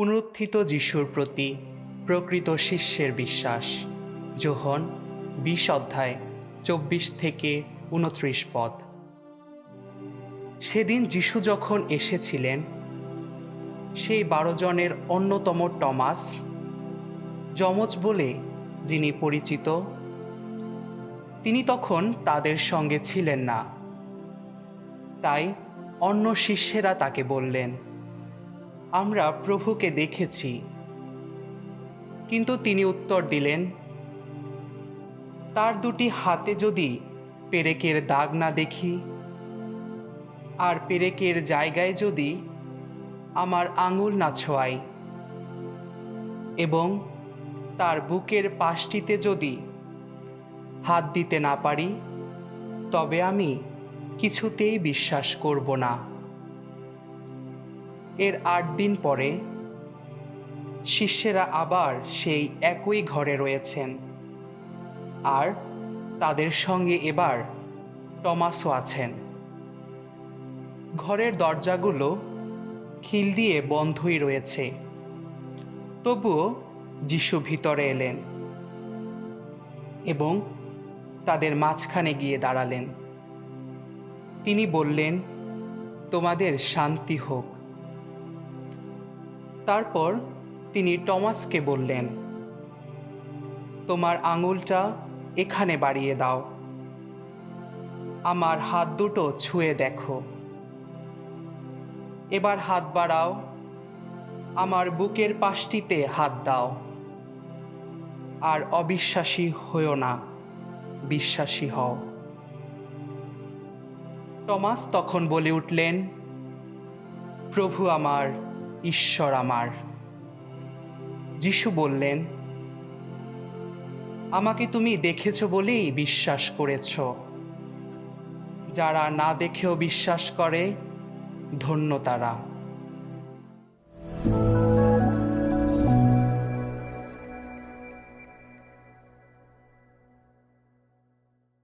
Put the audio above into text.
পুনরুত্থিত যিশুর প্রতি প্রকৃত শিষ্যের বিশ্বাস। যোহন বিশ অধ্যায় চব্বিশ থেকে উনত্রিশ পদ। সেদিন যিশু যখন এসেছিলেন, সেই বারো জনের অন্যতম টমাস যমজ বলে যিনি পরিচিত, তিনি তখন তাদের সঙ্গে ছিলেন না। তাই অন্য শিষ্যেরা তাকে বললেন আমরা প্রভুকে দেখেছি। কিন্তু তিনি উত্তর দিলেন, তার দুটি হাতে যদি পেরেকের দাগ না দেখি, আর পেরেকের জায়গায় যদি আমার আঙুল না ছোঁয়াই, এবং তার বুকের পাশটিতে যদি হাত দিতে না পারি, তবে আমি কিছুতেই বিশ্বাস করব না। এর আট দিন পরে শিষ্যেরা আবার সেই একই ঘরে রয়েছেন। আর তাদের সঙ্গে এবার টমাসও আছেন। ঘরের দরজাগুলো খিল দিয়ে বন্ধই রয়েছে। তবুও যিশু ভিতরে এলেন এবং তাদের মাঝখানে গিয়ে দাঁড়ালেন। তিনি বললেন, তোমাদের শান্তি হোক। তারপর তিনি টমাসকে বললেন, তোমার আঙুলটা এখানে বাড়িয়ে দাও। আমার হাত দুটো ছুঁয়ে দেখো। এবার হাত বাড়াও। আমার বুকের পাশটিতে হাত দাও। আর অবিশ্বাসী হও না, বিশ্বাসী হও। টমাস তখন বলে উঠলেন, প্রভু আমার ঈশ্বর আমার। যিশু বললেন, আমাকে তুমি দেখেছ বলেই বিশ্বাস করেছ। যারা না দেখেও বিশ্বাস করে, ধন্য তারা।